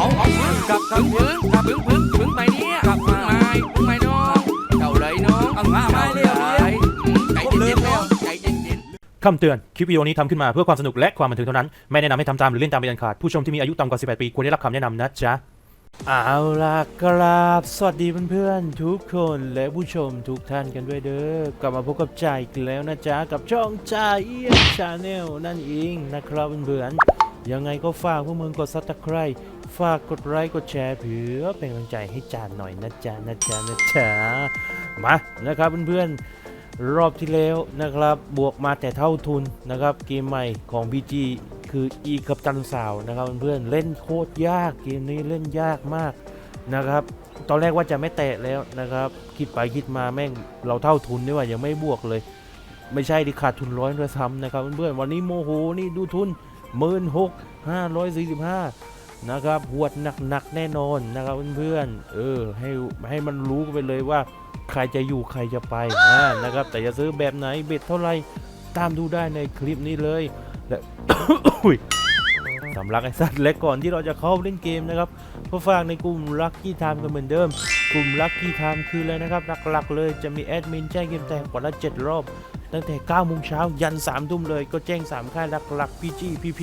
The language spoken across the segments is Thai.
เอาเอาพึ่งกับกับพึ่งกับพึ่งพึ่งพึ่งไปเนี่ยกับพึ่งไม้พึ่งไม้น้องเจ้าเลยน้องเอามาไม้เร็วเลยใจเย็นๆแล้วใจเย็นๆคำเตือน คลิปวิดีโอนี้ทำขึ้นมาเพื่อความสนุกและความบันเทิงเท่านั้น ไม่แนะนำให้ทำตามหรือเล่นตามเป็นอันขาด ผู้ชมที่มีอายุต่ำกว่า 18 ปีควรได้รับคำแนะนำนะจ๊ะเอาล่ะกราบ สวัสดีเพื่อนๆทุกคนและผู้ชมทุกท่านกันด้วยเด้อกลับมาพบกับจ่ายอีกแล้วนะจ๊ะ กับช่องจ่ายเอียชาแนลนั่นเองนะครับเพื่อนๆยังไงก็ฝากพวกมึงกดซับสไครต์ ฝากกดไลค์กดแชร์เพื่อเป็นกำลังใจให้จานหน่อยนะจ๊ะนะจ๊ะนะจ๊ะมานะครับเพื่อนๆรอบที่แล้วนะครับ บวกมาแต่เท่าทุนนะครับ เกมใหม่ของ BG คืออีกับตันสาวนะครับเพื่อนๆเล่นโคตรยากเกมนี้เล่นยากมากนะครับตอนแรกว่าจะไม่แตะแล้วนะครับ คิดไปคิดมาแม่งเราเท่าทุนนี่ว่ายังไม่บวกเลย ไม่ใช่ดิขาดทุนร้อยด้วยซ้ำนะครับเพื่อนๆวันนี้โมโหนี่ดูทุนหมื่นหกห้าร้อยสี่สิบห้า นะครับหวดหนักๆแน่นอนนะครับเพื่อนๆเออให้ให้มันรู้ไปเลยว่า ใครจะอยู่ใครจะไปอ่านะครับ แต่จะซื้อแบบไหนเบ็ดเท่าไหร่ตามดูได้ในคลิปนี้เลยและอุ๊ยสำลักไอ้สัตว์เล็กก่อนที่เราจะเข้าเล่นเกมนะครับก็ฝากในกลุ่ม Lucky Time กันเหมือนเดิม กลุ่ม Lucky Time คืออะไรนะครับหลักๆเลยจะมีแอดมินแจ้งเกมแตกวันละ7รอบตั้งแต่9โมงเช้ายัน3ทุ่มเลยก็แจ้ง3ค่ายหลักๆ PG PP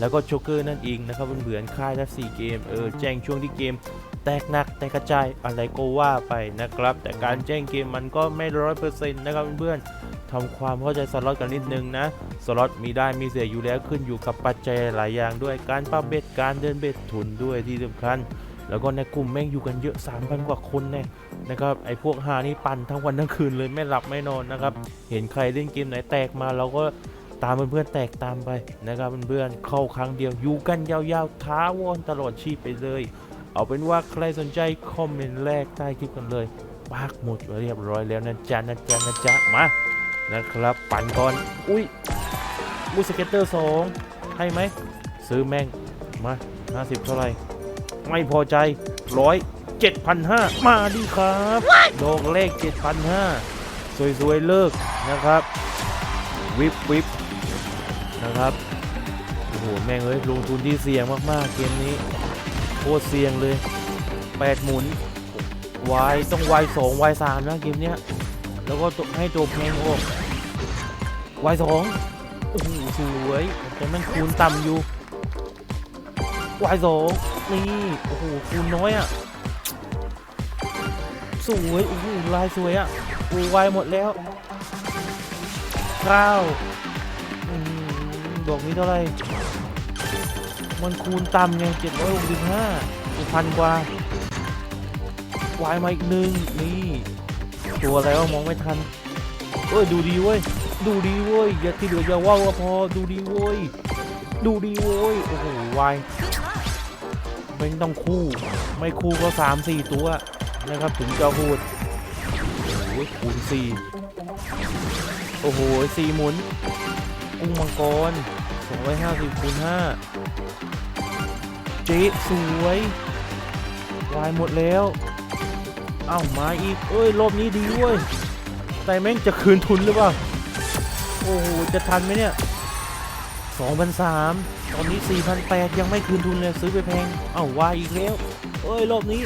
แล้วก็โชเกอร์นั่นเองนะครับเบื่อนๆค่ายละ4เกมเออแจ้งช่วงที่เกม แตกหนักแตกกระจายอะไรก็ว่าไปนะครับ แต่การแจ้งเกมมันก็ไม่ร้อยเปอร์เซ็นต์นะครับเพื่อนๆทำความเข้าใจสล็อตกันนิดนึงนะสล็อตมีได้มีเสียอยู่แล้วขึ้นอยู่กับปัจจัยหลายอย่างด้วยการปรับเบ็ดการเดินเบ็ดทุนด้วยที่สำคัญแล้วก็ในกลุ่มแม่งอยู่กันเยอะ 3,000 กว่าคนเนี่ยนะครับไอ้พวกหานี่ปั่นทั้งวันทั้งคืนเลยไม่หลับไม่นอนนะครับ เห็นใครเล่นเกมไหนแตกมาเราก็ ตามเพื่อนๆแตกตามไปนะครับเพื่อนๆเข้าครั้งเดียวอยู่กันยาวๆท้าวอนตลอดชีพไปเลย เอาเป็นว่าใครสนใจคอมเมนต์แรกใต้คลิปกันเลยปากหมดเรียบร้อยแล้วนะจ๊ะนะจ๊ะนะจ๊ะมานะครับปั่นก่อนอุ้ยอุ้ยสเก็ตเตอร์สองให้ไหมซื้อแม่งมา50 เท่าไหร่ไม่พอใจร้อยเจ็ดพันห้ามาดิครับดอกเลขเจ็ดพันห้าสวยๆเลิกนะครับ วิบวิบ นะครับ โอ้โห แม่งเอ้ยลงทุนที่เสี่ยงมาก ๆ เกมนี้ โคตรเสี่ยงเลย8หมุน Y ต้อง Y 2 Y 3นะเกมเนี้ย แล้วก็ให้ตัวเพลงออก Y 2โอ้โหสวยแต่มันคูณต่ำอยู่ Y 2นี่ โอ้โห คูณน้อยอะ สวย โอ้โห ลายสวยอะโอ้วายหมดแล้วเก้าอืม ดอกนี้เท่าไหร่มันคูณต่ำไงเจ็ดร้อยหกสิบห้าพันกว่าวายมาอีกหนึ่งนี่ ตัวอะไรวะมองไม่ทันเอ้ยดูดีเว้ยดูดีเว้ยอย่าที่เหลืออย่าว่าวว่าพอดูดีเว้ยดูดีเว้ยโอ้โหวายไม่ต้องคู่ ไม่คู่ก็สามสี่ตัวนะครับถึงจะพูดโอ้โหคูณสี่โอ้โหสี่หมุน กุ้งมังกรสองร้อยห้าสิบคูณห้าเจ๊สวยวายหมดแล้วเอ้ามาอีกเอ้ย รอบนี้ดีเว้ย แต่แม่งจะคืนทุนหรือเปล่า โอ้โห จะทันไหมเนี่ย2,003ตอนนี้4,008ยังไม่คืนทุนเลย ซื้อไปแพง เอ้าวายอีกแล้ว เอ้ย รอบนี้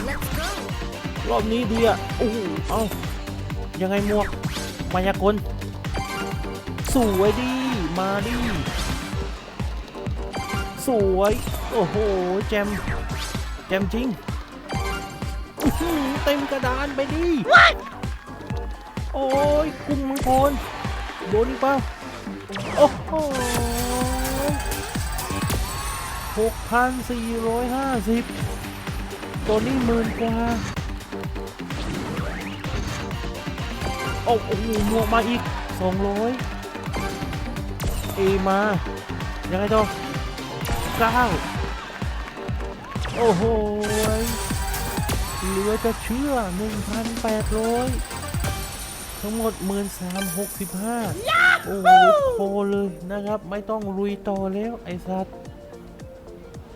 รอบนี้ดีอะ โอ้โห เอ้า ยังไงมวกมายากลสวยดี มาดิสวย โอ้โห แจม แจมจริงอื้อหือเต็มกระดานไปดิ โอ้ยกุ้งมังกรโดนอีกเปล่า โอ้โหหกพันสี่ร้อยห้าสิบตัวนี้หมื่นกว่า โอ้โหหมวกมาอีกสองร้อยเอมา ยังไงต่อเก้าโอ้โหยเหลือจะเชื่อ 1,800 ทั้งหมด 1365 โอ้โหโคเลยนะครับ ไม่ต้องลุยต่อแล้วไอ้สัตว์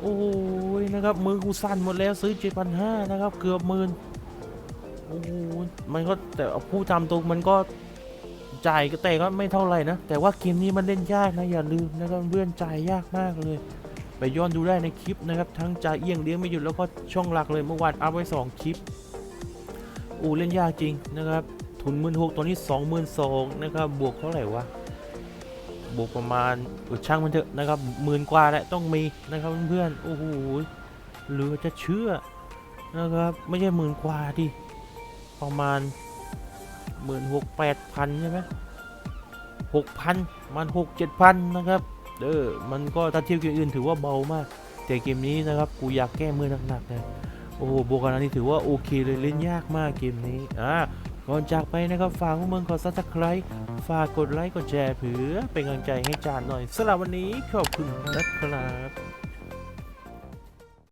โอ้ยนะครับ มือกูสั่นหมดแล้วซื้อ 7,500 นะครับ เกือบหมื่นโอ้โหมันก็แต่เอาผู้ทำตรงมันก็ จ่ายก็แต่ก็ไม่เท่าไหร่นะ แต่ว่าเกมนี้มันเล่นยากนะ อย่าลืมนะครับเพื่อนจ่ายยากมากเลย ไปย้อนดูได้ในคลิปนะครับ ทั้งจ่าเอี้ยงเลี้ยงไม่หยุดแล้วก็ช่องหลักเลยเมื่อวานอัพไว้ 2 คลิปอูเล่นยากจริงนะครับ ทุนหมื่นหกตอนนี้สองหมื่นสองนะครับบวกเท่าไหร่วะบวกประมาณช่างมันเถอะนะครับหมื่นกว่าแหละต้องมีนะครับเพื่อนๆโอ้โหเหลือจะเชื่อนะครับ ไม่ใช่หมื่นกว่าดิประมาณ หมื่นหกแปดพันใช่ไหมหกพันมันหกเจ็ดพันนะครับเออมันก็ถ้าเทียบกับอื่นถือว่าเบามาก แต่เกมนี้นะครับกูอยากแก้มือหนักๆเลยโอ้โหบวกกันอันนี้ถือว่าโอเคเลยเล่นยากมากเกมนี้อ่าก่อนจากไปนะครับฝากพวกมึงกดซับสไครต์ฝากกดไลค์กดแชร์เพื่อเป็นกำลังใจให้จานหน่อยสำหรับวันนี้ขอบคุณนะครับ